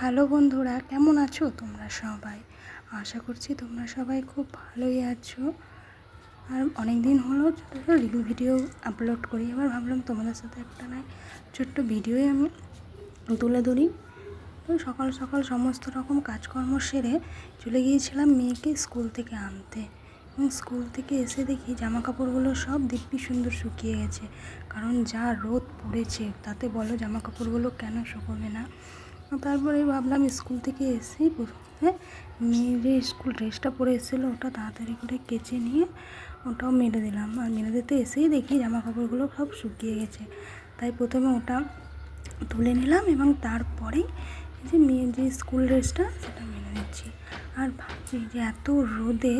Hello বন্ধুরা, কেমন আছো তোমরা সবাই? আশা করছি তোমরা সবাই খুব ভালোই আছো। আর অনেক দিন হলো, ছোটো ছোটো রিভিউ ভিডিও আপলোড করি। এবার ভাবলাম তোমাদের সাথে একটা নাই ছোট্ট ভিডিওই আমি তুলে ধরি। তো সকাল সকাল সমস্ত রকম কাজকর্ম সেরে চলে গিয়েছিলাম মেয়েকে স্কুল থেকে আনতে। এবং স্কুল থেকে এসে দেখি জামা কাপড়গুলো সব দিব্যি সুন্দর শুকিয়ে গেছে। কারণ যা রোদ পড়েছে, তাতে বলো জামা কাপড়গুলো কেন শুকোবে না? তারপরে ভাবলাম স্কুল থেকে এসেই প্রথমে মেয়ে যে স্কুল ড্রেসটা পরে এসেছিল ওটা তাড়াতাড়ি করে কেচে নিয়ে ওটাও মেরে দিলাম। আর মেরে দিতে এসেই দেখি জামা কাপড়গুলো সব শুকিয়ে গেছে। তাই প্রথমে ওটা তুলে নিলাম এবং তারপরেই যে মেয়ের যে স্কুল ড্রেসটা সেটা মেরে দিচ্ছি। আর ভাবছি যে এত রোদে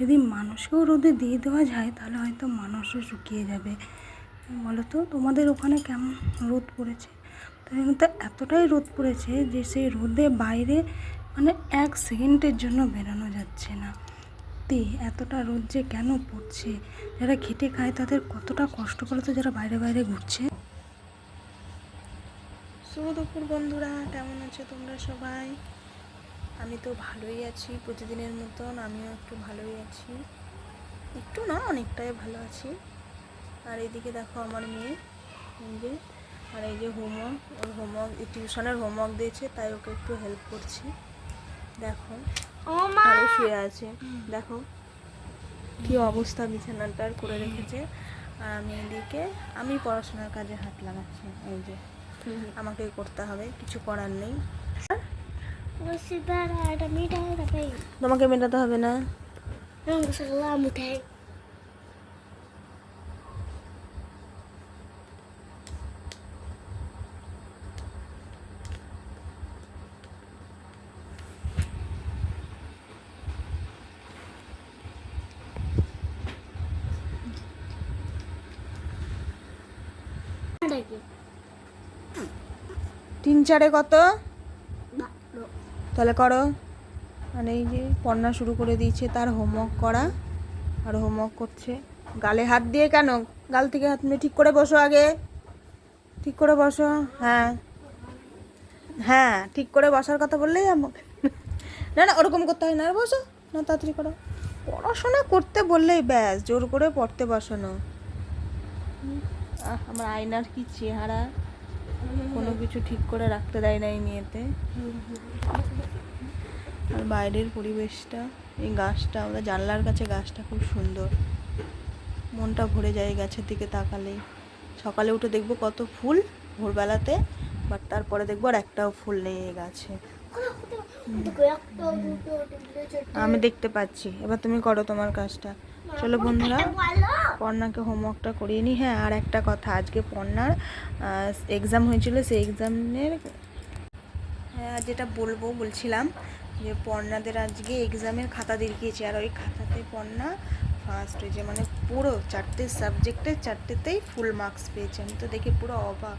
যদি মানুষকেও রোদে দিয়ে দেওয়া যায় তাহলে হয়তো মানুষও শুকিয়ে যাবে। বলো তো তোমাদের ওখানে কেমন রোদ পড়েছে? তো এতটাই রোদ পড়েছে যে সেই রোদে বাইরে মানে এক সেকেন্ডের জন্য বেরোনো যাচ্ছে না। তে এতটা রোদ যে কেন পড়ছে? যারা খেটে খায় তাদের কতটা কষ্ট করে তো যারা বাইরে বাইরে ঘুরছে? শুভ বন্ধুরা, কেমন আছো তোমরা সবাই? আমি তো ভালোই আছি, প্রতিদিনের মতন আমিও একটু ভালোই আছি। একটু না, অনেকটাই ভালো আছি। আর এইদিকে দেখো আমার মেয়ে যে আর এই যে হোমওয়ার্ক ওর হোমওয়ার্ক টিউশনের হোমওয়ার্ক দিয়েছে তাই ওকে একটু হেল্প করছি। দেখো আরও শুয়ে আছে। দেখো কি অবস্থা বিছানাটার করে রেখেছে। আর আমি এদিকে আমি পড়াশোনার কাজে হাত লাগাচ্ছি এই যে। আমাকে করতে হবে কিছু করার নেই। তোমাকে মেটাতে হবে না? তিন চারে কত? তাহলে করো। মানে এই যে পড়না শুরু করে দিয়েছে তার হোমওয়ার্ক করা আর হোমওয়ার্ক করছে। গালে হাত দিয়ে কেন? গাল থেকে হাত নিয়ে ঠিক করে বসো আগে। ঠিক করে বসো হ্যাঁ। হ্যাঁ ঠিক করে বসার কথা বললেই আমাকে না না ওরকম করতে হয় না। আর বসো না তাড়াতাড়ি করো। পড়াশোনা করতে বললেই ব্যাস জোর করে পড়তে বসানো আমার আয়নার কি চেহারা? কোনো কিছু ঠিক করে রাখতে দেয় না এই মেয়েতে। আর বাইরের পরিবেশটা এই গাছটা আমরা জানলার কাছে গাছটা খুব সুন্দর। মনটা ভরে যায় গাছের দিকে তাকালেই। সকালে উঠে দেখব কত ফুল ভোরবেলাতে বাট তারপরে দেখব আর একটাও ফুল নেই এই গাছে। আমি দেখতে পাচ্ছি। এবার তুমি করো তোমার কাজটা। চলো বন্ধুরা, পর্ণাকে হোমওয়ার্কটা করিয়ে নিই হ্যাঁ আর একটা কথা, আজকে পর্ণার এক্সাম হয়েছিল, সেই এক্সামের হ্যাঁ যেটা বলব, বলছিলাম যে পর্ণাদের আজকে এক্সামের খাতা দিয়ে গিয়েছে আর ওই খাতাতে পর্ণা ফার্স্ট হয়েছে মানে পুরো চারটে সাবজেক্টে চারটেতেই ফুল মার্কস পেয়েছে। আমি তো দেখে পুরো অবাক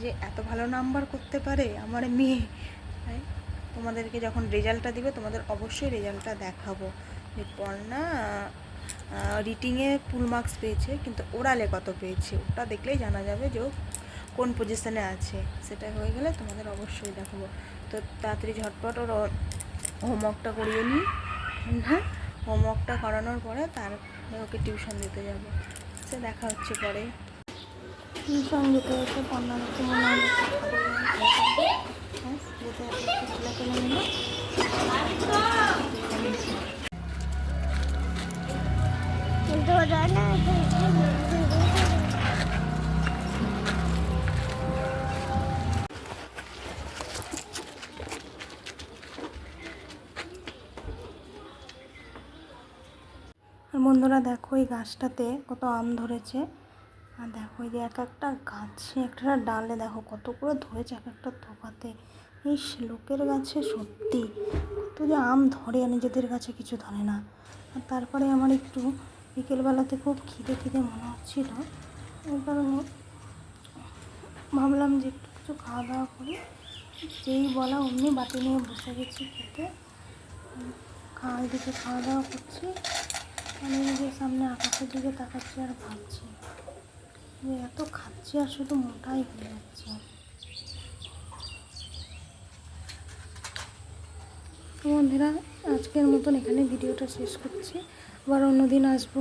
যে এত ভালো নাম্বার করতে পারে আমার মেয়ে। তোমাদেরকে যখন রেজাল্টটা দিবে, তোমাদের অবশ্যই রেজাল্টটা দেখাবো। যে পর্ণা রিটিংয়ে ফুল মার্কস পেয়েছে, কিন্তু ওরালে কত পেয়েছে, ওটা দেখলেই জানা যাবে যে কোন পজিশনে আছে। সেটা হয়ে গেলে তোমাদের অবশ্যই দেখাবো। তো তাড়াতাড়ি ঝটপট ওর হোমওয়ার্কটা করিয়ে নিই। হ্যাঁ হোমওয়ার্কটা করানোর পরে তারপরে ওকে টিউশন দিতে যাব। সে দেখা হচ্ছে পরে। টিউশন একটু মনে হয় আর বন্ধুরা দেখো এই গাছটাতে কত আম ধরেছে। আর দেখো এই যে এক একটা গাছে একটা ডালে দেখো কত করে ধরেছে এক একটা থোকাতে এই লোকের গাছে সত্যি। কত যে আম ধরে আর নিজেদের গাছে কিছু ধরে না। আর তারপরে আমার একটু বিকেলবেলাতে খুব খিদে খিদে মনে হচ্ছিল। ওই কারণে ভাবলাম যে একটু কিছু খাওয়া দাওয়া করি। যেই বলা অমনি বাটি নিয়ে বসে গেছি খেতে। খাওয়া দিকে খাওয়া দাওয়া করছি। আমি নিজের সামনে আকাশের দিকে তাকাচ্ছি আর ভাবছি যে এত খাচ্ছি আর শুধু মোটাই হয়ে যাচ্ছে। বন্ধুরা, আজকের মতন এখানে ভিডিওটা শেষ করছি। আবার অন্য দিন আসব।